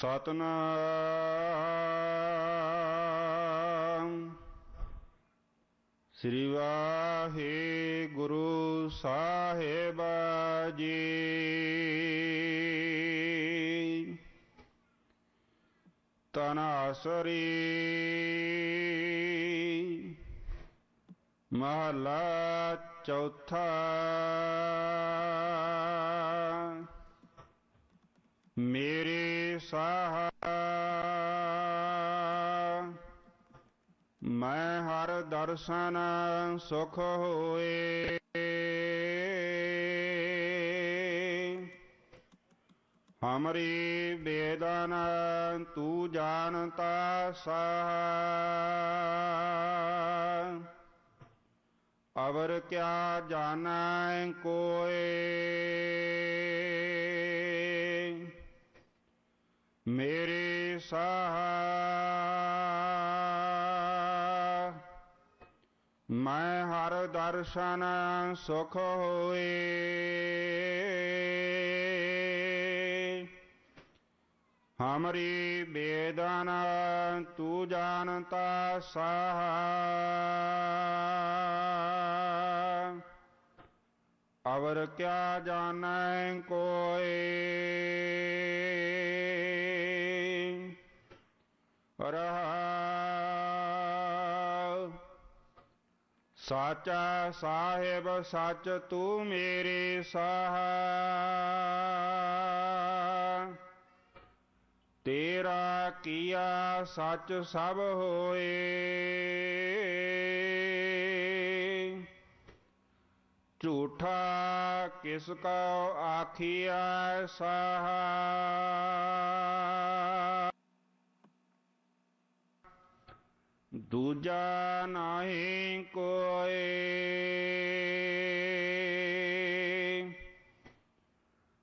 ਸਤਨਾਮ ਸ੍ਰੀ ਵਾਹਿਗੁਰੂ ਸਾਹਿਬ ਜੀ ਤਨਾਸਰੀ ਮਹਲਾ ਚੌਥਾ ਸਾਹ। ਮੈਂ ਹਰ ਦਰਸ਼ਨ ਸੁਖ ਹੋਏ। ਹਮਰੀ ਬੇਦਨ ਤੂੰ ਜਾਣਤਾ ਸਹ। ਅਵਰ ਕਿਆ ਜਾਣੈ ਕੋਏ। मेरे सहा, मैं हर दर्शन सुख होए। हमारी वेदन तू जानता सहा। अवर क्या जाने कोई? साचा साहेब सच तू मेरे सहा। तेरा किया सच सब होए। झूठा किसको आखिया सहा। ਦੂਜਾ ਨਾਹੀ ਕੋਏ।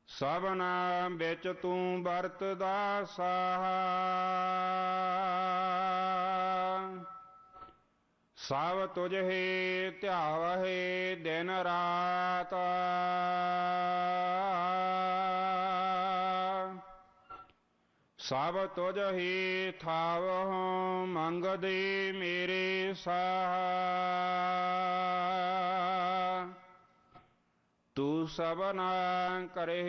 ਸਭਨਾ ਵਿੱਚ ਤੂੰ ਵਰਤਦਾ ਸਾਹ। ਸਭ ਤੁਝੇ ਧਿਆਵਹਿ ਦਿਨ ਰਾਤ। सब तुझ ही थाव मंग दे मेरे सहा। तू सब न करे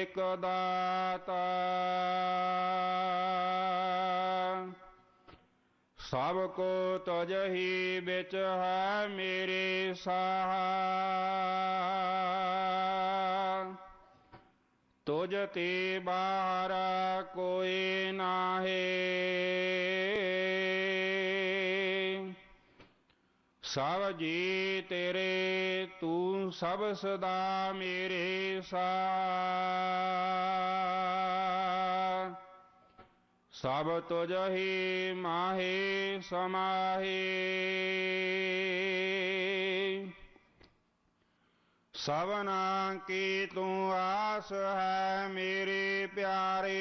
एक दाता। सबको तुझ ही बिच है मेरे साहा। खोजते बारा कोई नाहे। सब जी तेरे, तू सब सदा मेरे सा सब तुझ माहे समाहे। सवना की तू आस है मेरे प्यारे।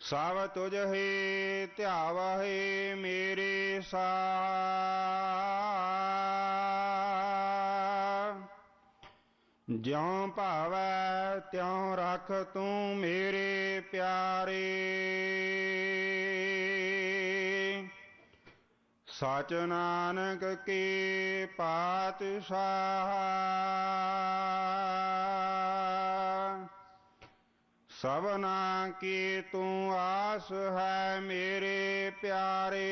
सब तुझ ही, त्याव ही मेरे सा ज्यों पावै त्यों रख तू मेरे प्यारे। सच नानक के पातशाह। सबना के तू आस है मेरे प्यारे।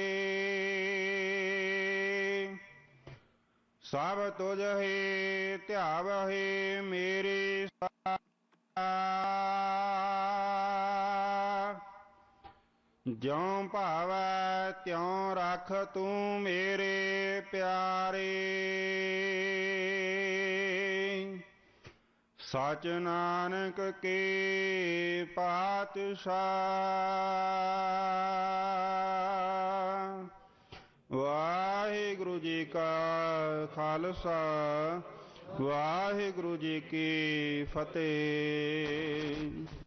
सब तुझ है त्याव हे मेरे ਜਿਉ ਭਾਵੈ ਤਿਉ ਰਖ ਤੂੰ ਮੇਰੇ ਪਿਆਰੇ। ਸਚ ਨਾਨਕ ਕੇ ਪਾਤਸ਼ਾਹ। ਵਾਹਿਗੁਰੂ ਜੀ ਕਾ ਖਾਲਸਾ, ਵਾਹਿਗੁਰੂ ਜੀ ਕੀ ਫਤਿਹ।